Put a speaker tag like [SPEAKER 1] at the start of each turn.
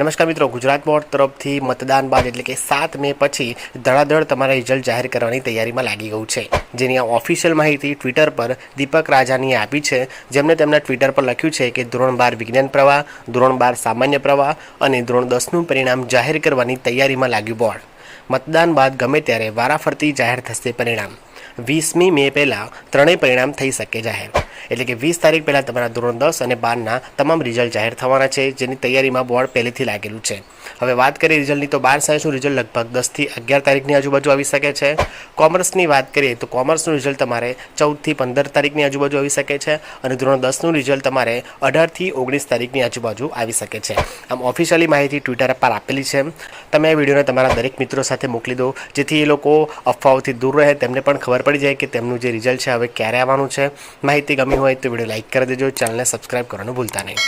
[SPEAKER 1] નમસ્કાર મિત્રો, ગુજરાત બોર્ડ તરફથી મતદાન બાદ એટલે કે સાત મે પછી ધડાધડ તમારા રિઝલ્ટ જાહેર કરવાની તૈયારીમાં લાગી ગયું છે. જેની આ ઓફિશિયલ માહિતી ટ્વિટર પર દીપક રાજાનીએ આપી છે. જેમણે તેમના ટ્વિટર પર લખ્યું છે કે ધોરણ બાર વિજ્ઞાન પ્રવાહ, ધોરણ બાર સામાન્ય પ્રવાહ અને ધોરણ દસનું પરિણામ જાહેર કરવાની તૈયારીમાં લાગ્યું બોર્ડ. મતદાન બાદ ગમે ત્યારે વારાફરતી જાહેર થશે પરિણામ. વીસમી મે પહેલાં ત્રણેય પરિણામ થઈ શકે જાહેર. એટલે કે વીસ તારીખ પહેલાં તમારા ધોરણ દસ અને બારના તમામ રિઝલ્ટ જાહેર થવાના છે, જેની તૈયારીમાં બોર્ડ પહેલેથી લાગેલું છે. હવે વાત કરીએ રિઝલ્ટની તો બાર સાયન્સનું રિઝલ્ટ લગભગ દસથી અગિયાર તારીખની આજુબાજુ આવી શકે છે. કોમર્સની વાત કરીએ, તો કોમર્સનું રિઝલ્ટ તમારે ચૌદથી પંદર તારીખની આજુબાજુ આવી શકે છે અને ધોરણ દસનું રિઝલ્ટ તમારે અઢારથી ઓગણીસ તારીખની આજુબાજુ આવી શકે છે. આમ ઓફિશિયલી માહિતી ટ્વિટર પર આપેલી છે. તમે આ વિડીયોને તમારા દરેક મિત્રો સાથે મોકલી દો, જેથી એ લોકો અફવાઓથી દૂર રહે. તેમને પણ ખબર પડી જાય કે તેમનું જે રિઝલ્ટ છે, હવે ક્યારે આવવાનું છે. માહિતી ગમી હોય તો વીડિયો લાઇક કરી દેજો ચેનલને સબસ્ક્રાઈબ કરવાનું ભૂલતા નહીં.